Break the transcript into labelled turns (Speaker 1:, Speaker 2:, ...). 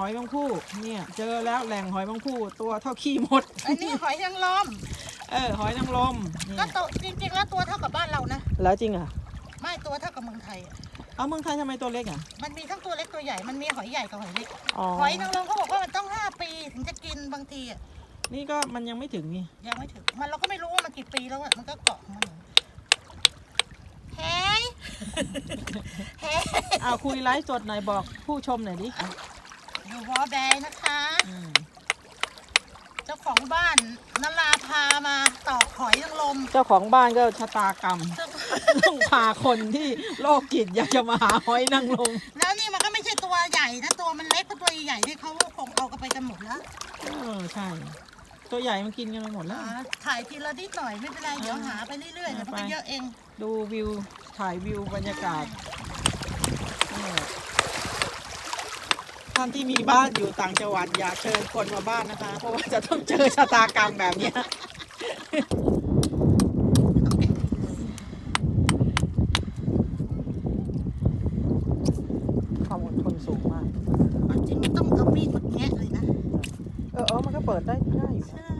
Speaker 1: หอยบางผู้เนี่ยเจอแล้วแหล่งหอยบางผู้ตัวเท่าขี้มด
Speaker 2: อันนี้หอยนางรม
Speaker 1: เออหอยนางรมเนี่
Speaker 2: ก็
Speaker 1: ย
Speaker 2: โตจริงๆแล้วตัวเท่ากับบ้านเรานะ
Speaker 1: แล้วจริงอะ
Speaker 2: ไม่ตัวเท่ากับเมืองไทยอะ
Speaker 1: เอาเมืองไทยทำไมตัวเล็กอะ
Speaker 2: มันมีทั้งตัวเล็กตัวใหญ่ มันมีหอยใหญ่กับหอยเล็ก
Speaker 1: อ๋อ
Speaker 2: หอยนางรมเขาบอกว่ามันต้องห้าปีถึงจะกินบางทีอะ
Speaker 1: นี่ก็มันยังไม่ถึงนี่
Speaker 2: ยังไม่ถึง มันเราก็ไม่รู้ว่ามันกี่ปีแล้วอะมันก็เกาะของมันอยู่เฮ้ยเฮ้ย
Speaker 1: เอาคุยไลฟ์สดหน่อยบอกผู้ชมหน่อยดิ
Speaker 2: อยู่วอแบงนะคะ
Speaker 1: อืม
Speaker 2: เจ้าของบ้านนราพามาตอกหอยนางรม
Speaker 1: เจ้าของบ้านก็ชะตากรรม
Speaker 2: เจ้า
Speaker 1: ต้องพาคนที่โรคจิตอยากจะมาหาหอยนางรม
Speaker 2: แล้วนี่มันก็ไม่ใช่ตัวใหญ่นะตัวมันเล็กก็ตัวใหญ่ที่เขาคงเอากันไปกันหมดแล้ว
Speaker 1: เออใช่ ตัวใหญ่มันกินกันไปหมดแล้ว
Speaker 2: อ่าถ่ายทีละนิดหน่อยไม่เป็นไรเดี๋ยวหาไปเรื่อยๆเดี๋ยวมันก็เยอะเอง
Speaker 1: ดูวิวถ่ายวิวบรรยากาศเออ ท่านที่มีบ้านอยู่ต่างจังหวัดอยากเชิญคนมาบ้านนะคะ เพราะว่าจะต้องเจอชะตากรรมแบบเนี้ยความอดทนสูงมาก
Speaker 2: จริงๆต้องเอามีดมาแงะเลยนะ
Speaker 1: เออเออมันก็เปิดได้ได้อยู่
Speaker 2: ใช่